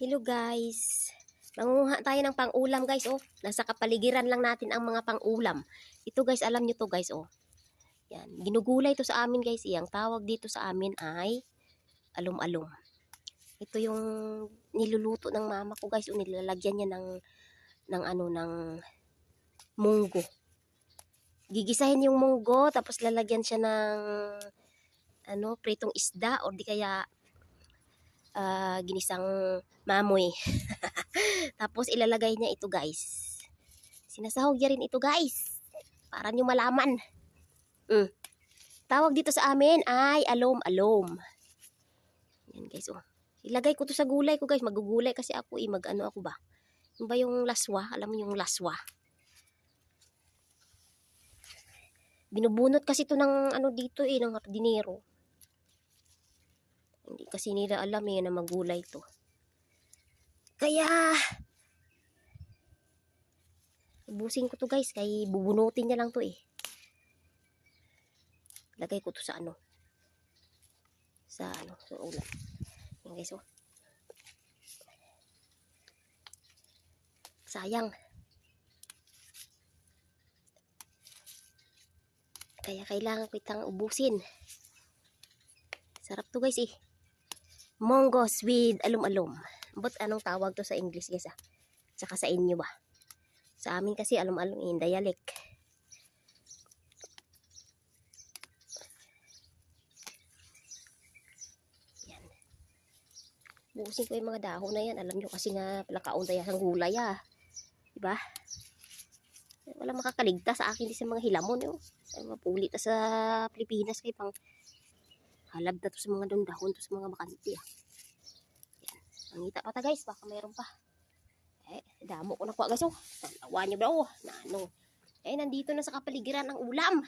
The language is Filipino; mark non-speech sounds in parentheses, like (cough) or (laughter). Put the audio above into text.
Hello guys. Manguha tayo ng pang-ulam guys oh. Nasa kapaligiran lang natin ang mga pang-ulam. Ito guys, alam nyo to guys oh. Yan, ginugulay to sa amin guys. Ang tawag dito sa amin ay alum-alum. Ito yung niluluto ng mama ko guys. O nilalagyan niya ng ng ano ng munggo. Gigisahin yung munggo tapos lalagyan siya ng ano pritong isda or di kaya ah, ginisang mamoy. (laughs) Tapos ilalagay niya ito guys. Sinasahog niya rin ito guys. Para nyo malaman. Mm. Tawag dito sa amin ay alom-alom. Yan guys oh. Ilagay ko to sa gulay ko guys. Magugulay kasi ako eh. Mag ano ako ba? Yung ba yung laswa? Alam mo yung laswa? Binubunot kasi to ng ano dito eh. Ng hardinero. Hindi kasi nila alam eh na magulay to. Kaya, ubusin ko to guys. Kay bubunutin niya lang to eh. Lagay ko to sa ano. Sa ano, sa ulam. Yan guys oh. Sayang. Kaya kailangan ko itang ubusin. Sarap to guys eh. Mongos with alum-alum. But anong tawag to sa English guys ah? Tsaka sa inyo ba? Sa amin kasi alum-alum in dialect. Yan. Buusin ko yung mga dahon na yan. Alam nyo kasi nga pala kauntay ang gulay ah. Diba? Wala makakaligtas sa akin sa mga hilamon yun. Sa mga puli ta sa Pilipinas kay pang halab na to sa mga dahon to sa mga bakanti ah. Mangita pa ta guys, baka mayroon pa. Eh, damo ko nakuha guys oh. Nalawa niyo ba oh? Na ano? Eh, nandito na sa kapaligiran ang ulam.